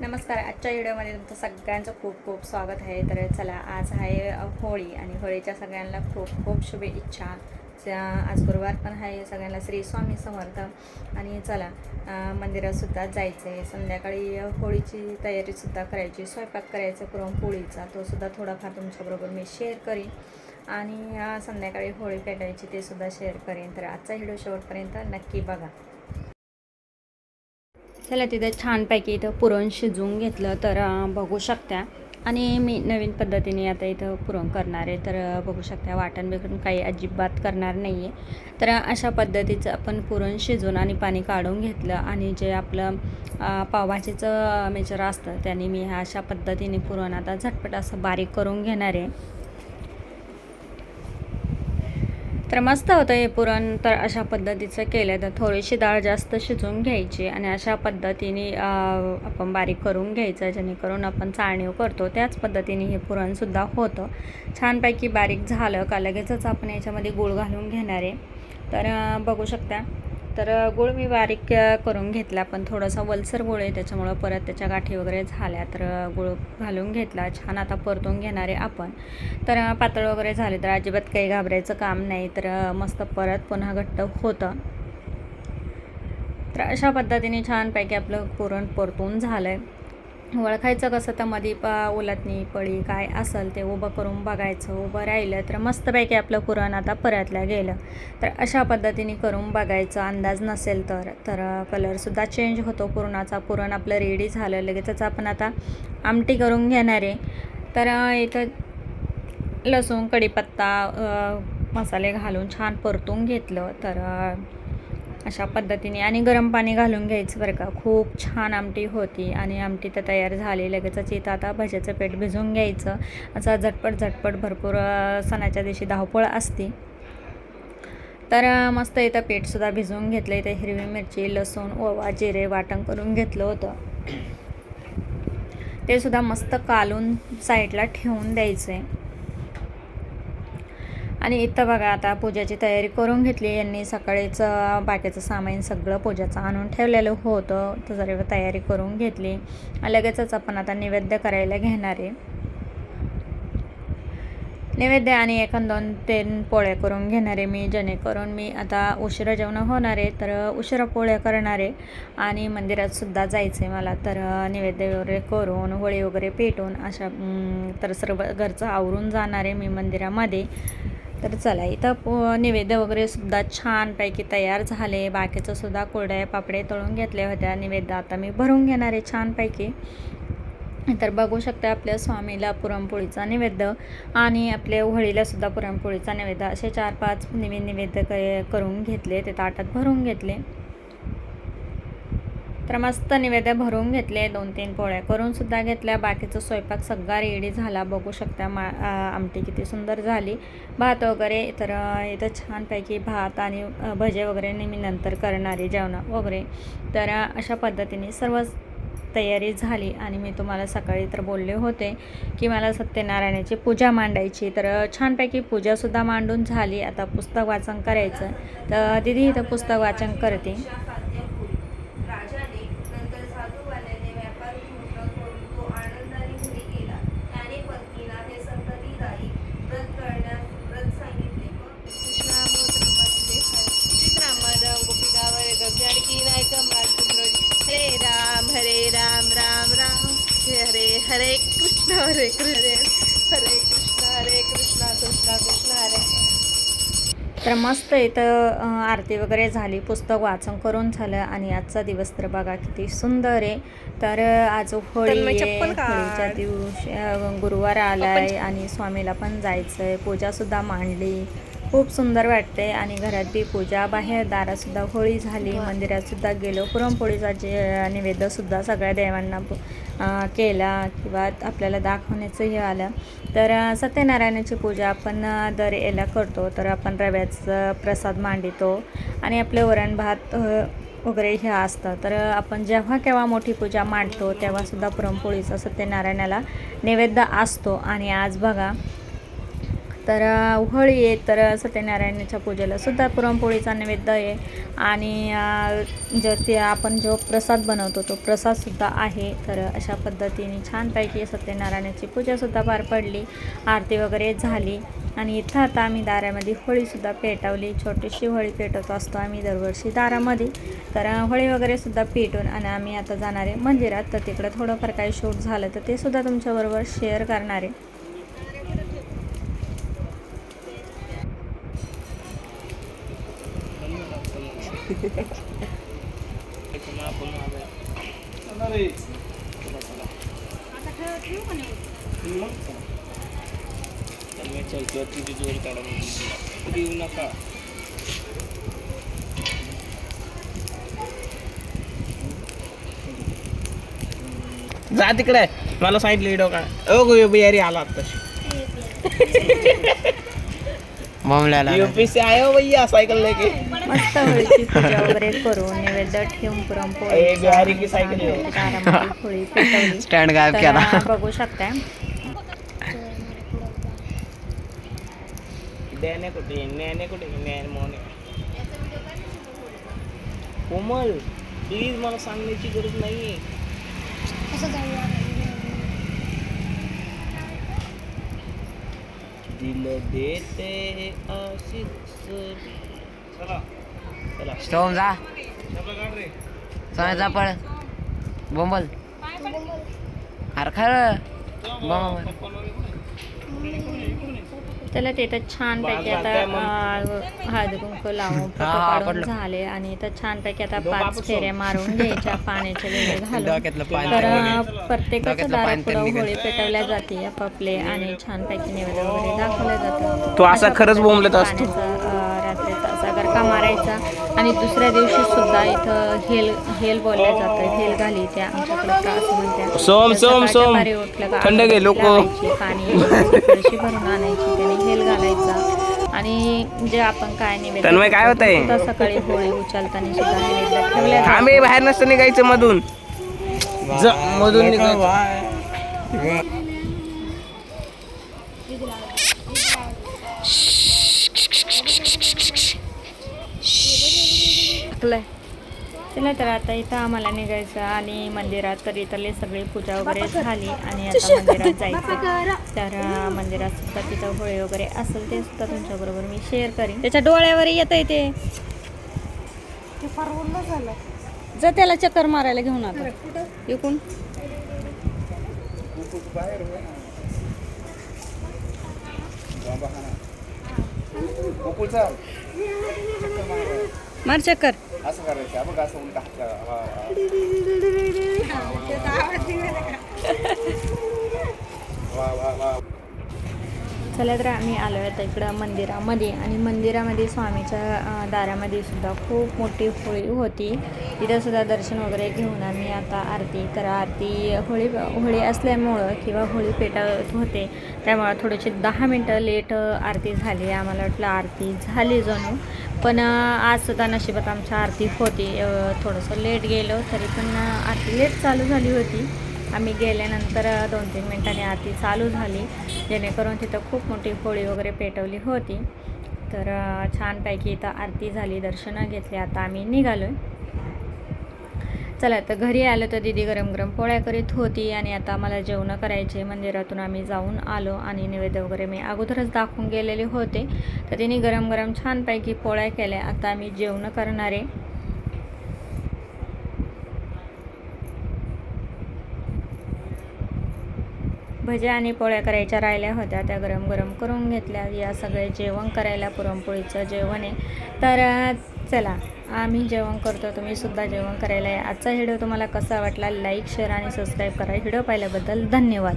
नमस्कार आजच्या व्हिडिओमध्ये तुमचं सगळ्यांचं खूप खूप स्वागत आहे. तर चला आज आहे होळी आणि होळीच्या सगळ्यांना खूप खूप शुभेच्छा. आज गुरुवार पण आहे सगळ्यांना श्री स्वामी समर्थ. आणि चला मंदिरातसुद्धा जायचं आहे संध्याकाळी होळीची तयारीसुद्धा करायची स्वयंपाक करायचा पुरणपोळीचा तोसुद्धा थोडाफार तुमच्याबरोबर मी शेअर करीन. आणि संध्याकाळी होळी पेटायची ते सुद्धा शेअर करेन. तर आजचा व्हिडिओ शेवटपर्यंत नक्की बघा. चला तिथं छानपैकी इथं पुरण शिजवून घेतलं तर बघू शकता. आणि मी नवीन पद्धतीने आता इथं पुरण करणार आहे. तर बघू शकता वाटण बिकण काही अजिबात करणार नाही आहे तर अशा पद्धतीचं आपण पुरण शिजवून आणि पाणी काढून घेतलं आणि जे आपलं पावभाजीचं मेजर असतं त्याने मी ह्या अशा पद्धतीने पुरण आता झटपट असं बारीक करून घेणार आहे. तर मस्त होतं हे पुरण. तर अशा पद्धतीचं केलं तर थोडीशी डाळ जास्त शिजवून घ्यायची आणि अशा पद्धतीने आपण बारीक करून घ्यायचं. जेणेकरून आपण चाळणीव करतो. त्याच पद्धतीने हे पुरणसुद्धा होतं. छानपैकी बारीक झालं का लगेचच आपण याच्यामध्ये गूळ घालून घेणार आहे. तर बघू शकता. तर गुळ गूळ मी बारीक करून घेतला पण थोडासा वलसर गूळ आहे त्याच्यामुळं परत त्याच्या गाठी वगैरे झाल्या. तर गुळ घालून घेतला. छान आता परतून घेणार आहे आपण. तर पातळ वगैरे झाले तर अजिबात काही घाबरायचं काम नाही. तर मस्त परत पुन्हा घट्ट होतं. तर अशा पद्धतीने छानपैकी आपलं पुरण परतून झालं आहे ओळखायचं कसं तर मध्ये प उलटणी पळी काय असेल ते उभं करून बघायचं उभं राहिलं तर मस्तपैकी आपलं पुरण आता परतलं गेलं. तर अशा पद्धतीने करून बघायचं अंदाज नसेल तर तर कलरसुद्धा चेंज होतो पुरणाचा पुरण आपलं रेडी झालं लगेचच आपण आता आमटी करून घेणार आहे. तर इथं लसूण कढीपत्ता मसाले घालून छान परतून घेतलं. तर अशा पद्धतीने आणि गरम पाणी घालून घ्यायचं बरं का. खूप छान आमटी होती आणि आमटी तर तयार झाली. लगेचच इथं आता भज्याचं पेट भिजवून घ्यायचं. असं झटपट झटपट भरपूर सणाच्या दिवशी धावपळ असते. तर मस्त इथं पेठसुद्धा भिजवून घेतलं. इथं हिरवी मिरची लसूण ओवा जिरे वाटण करून घेतलं होतं. ते सुद्धा मस्त कालून साईडला ठेवून द्यायचं आहे आणि इथं बघा आता पूजाची तयारी करून घेतली. यांनी सकाळीचं बाकीचं सामान सगळं पूजाचं आणून ठेवलेलं होतं. तर जरी तयारी करून घेतली. लगेचच आपण आता नैवेद्य करायला घेणार आहे. नैवेद्य आणि एखाद दोन तीन पोळ्या करून घेणार आहे मी. जेणेकरून मी आता उशिरा जेवण होणार आहे तर उशिरा पोळ्या करणार आहे. आणि मंदिरात सुद्धा जायचं आहे मला तर नैवेद्य वगैरे करून होळी वगैरे पेटून अशा तर सर्व घरचं आवरून जाणार आहे मी मंदिरामध्ये. तर चला इथं निवेद्य नैवेद्य वगैरे सुद्धा छानपैकी तयार झाले. बाकीचं सुद्धा कोरड्या पापडे तळून घेतले होत्या. नैवेद्य आता मी भरून घेणार आहे छानपैकी. तर बघू शकता आपल्या स्वामीला पुरणपोळीचा नैवेद्य आणि आपल्या होळीला सुद्धा पुरणपोळीचा नैवेद्य. असे चार पाच नवीन निवेद्य क करून घेतले. ते ताटात भरून घेतले. तर मस्त निवेद्य भरून घेतले दोन तीन पोळ्या. करून सुद्धा घेतल्या. बाकीचा स्वयंपाक सगळा रेडी झाला. बघू शकता मा आमटी किती सुंदर झाली. भात वगैरे तर इथं छानपैकी भात आणि भजे वगैरे नेहमी नंतर करणारे जेवण वगैरे. तर अशा पद्धतीने सर्व तयारी झाली आणि मी तुम्हाला सकाळी तर बोलले होते की मला सत्यनारायणाची पूजा मांडायची. तर छानपैकी पूजासुद्धा मांडून झाली. आता पुस्तक वाचन करायचं. तर दिदी इथं पुस्तक वाचन करते. हरे कृष्ण हरे कृष्ण हरे कृष्ण कृष्ण कृष्ण हरे. तर मस्त इथं आरती वगैरे झाली पुस्तक वाचन करून झालं आणि आजचा दिवस तर बघा किती सुंदर आहे. तर आज होळी. होळीच्या दिवशी गुरुवार आलाय आणि स्वामीला पण जायचं आहे पूजासुद्धा मांडली. खूप सुंदर वाटते आणि घरात बी पूजा बाहेर दारातसुद्धा होळी झाली. मंदिरात सुद्धा गेलो. पुरणपोळीचा जे नैवेद्यसुद्धा सगळ्या देवांना केला किंवा आपल्याला दाखवण्याचं हे आलं तर सत्यनारायणाची पूजा आपण दर याला करतो. तर आपण रव्याचं प्रसाद मांडितो आणि आपले वरण भात वगैरे हे असतं. तर आपण जेव्हा केव्हा मोठी पूजा मांडतो तेव्हासुद्धा पुरणपोळीचा सत्यनारायणाला नैवेद्य असतो. आणि आज बघा तर होळी आहे तर सत्यनारायणाच्या पूजेला सुद्धा पुरणपोळीचा नैवेद्य आहे. आणि जर ते आपण जो प्रसाद बनवतो तो प्रसादसुद्धा आहे. तर अशा पद्धतीने छानपैकी सत्यनारायणाची पूजासुद्धा पार पडली आरती वगैरे झाली. आणि इथं आता आम्ही दारामध्ये होळीसुद्धा पेटवली. छोटीशी होळी पेटवत असतो आम्ही दरवर्षी दारामध्ये. तर होळी वगैरेसुद्धा पेटून आणि आम्ही आता जाणारे मंदिरात. तर तिकडं थोडंफार काही शूट झालं तर ते सुद्धा तुमच्याबरोबर शेअर करणार आहे. देऊ नका जा तिकडे. मला सांगितलं व्हिडिओ का? ओ गो बिहारी आला आत्ताशी. यूपी से आयो भैया साइकिल लेके. मस्त होळीची पूजा वगैरे करून नैवेद्य ठेवून पुरणपोळी ए, बिहारी की सायकल आहे. दारामध्ये होळी पेटवली. स्टँड गायब केला. बघू शकताय. देणे कुठे नेणे कुठे नेणे मोने कोमल प्लीज मला सांगण्याची गरज नाहीये. दिल देते आशिक सरी. चला. चला. स्टोम जा. सोन्याचा पळ. बोंबल. अरे खरं. बोंबल. त्याला तिथं छानपैकी आता हळदी कुंकू लावून काढून. झाले आणि इथं छानपैकी आता पाच फेऱ्या मारून घ्यायच्या पाण्याचे वेळे घालून. तर पाणी दारापुढं होळी पेटवल्या जाते आपापले आणि छानपैकी नैवेद्य वगैरे दाखवलं जातं. तो असा खरंच बोंबलत असतो. रात्रीचा असा गरका मारायचा? आणि दुसऱ्या दिवशी सुद्धा इथं हेल हेल बोलल्या जातं हेल घाली त्या आमच्याकडे सोम, सोम, सोम. थंड अगरबत्ती लोकं. पाणी भरून आणायची त्याने हेल घालायचा आणि जे आपण काय नैवेद्य तन्मय, काय होतंय? सुद्धा सकाळी होळी उचलताना सुद्धा नैवेद्य ठेवल्या जातो. आम्ही बाहेर नसतं निघायचं मधून ज- मधून निघायचं टाकलंय. चला तर आता इथं आम्हाला निघायचं आणि मंदिरात तर इथली सगळी पूजा वगैरे झाली आणि आता मंदिरात जायचं. तर मंदिरात सुद्धा तिथं होळी वगैरे असेल ते सुद्धा तुमच्याबरोबर मी शेअर करीन. त्याच्या डोळ्यावर येत आहे ते. जर त्याला चक्कर मारायला घेऊन आता. इकून मार चक्कर असं करायचं बघ असं उलटा हात करा. वा, वा. वा, वा, वा. चला तर आम्ही आलो आता इकडं मंदिरामध्ये आणि मंदिरामध्ये स्वामीच्या अं, दारामध्ये सुद्धा खूप मोठी होळी होती तिथं सुद्धा दर्शन वगैरे घेऊन आम्ही आता आरती तर आरती होळी होळी असल्यामुळं किंवा होळी पेटत होते त्यामुळं थोडीशी दहा मिनटं लेट आरती झाली आम्हाला वाटलं आरती झाली जणू पण अं, आज सुद्धा नशिबात आमच्या आरती होती. थोडंसं लेट गेलो तरी पण आरती लेट चालू झाली होती. आम्ही गेल्यानंतर दोन तीन मिनटांनी आरती चालू झाली. जेणेकरून तिथं खूप मोठी होळी वगैरे पेटवली होती. तर छानपैकी इथं आरती झाली दर्शनं घेतली. आता आम्ही निघालो आहे चला तर घरी आलं तर दिदी गरम गरम पोळ्या करीत होती आणि आता मला जेवणं करायचे मंदिरातून आम्ही जाऊन आलो आणि नैवेद्य वगैरे मी अगोदरच दाखवून गेलेले होते. तर तिने गरम गरम छानपैकी पोळ्या केल्या. आता आम्ही जेवणं करणार आहे. भज्या आणि पोळ्या करायच्या राहिल्या होत्या. त्या गरम गरम करून घेतल्या. या सगळे जेवण करायला पुरणपोळीचं जेवण आहे. तर चला. आम्ही जेवण करतो तुम्ही सुद्धा जेवण करायला या. आजचा व्हिडिओ तुम्हाला कसा वाटला लाईक शेअर आणि सबस्क्राईब करा. व्हिडिओ पाहिल्याबद्दल धन्यवाद.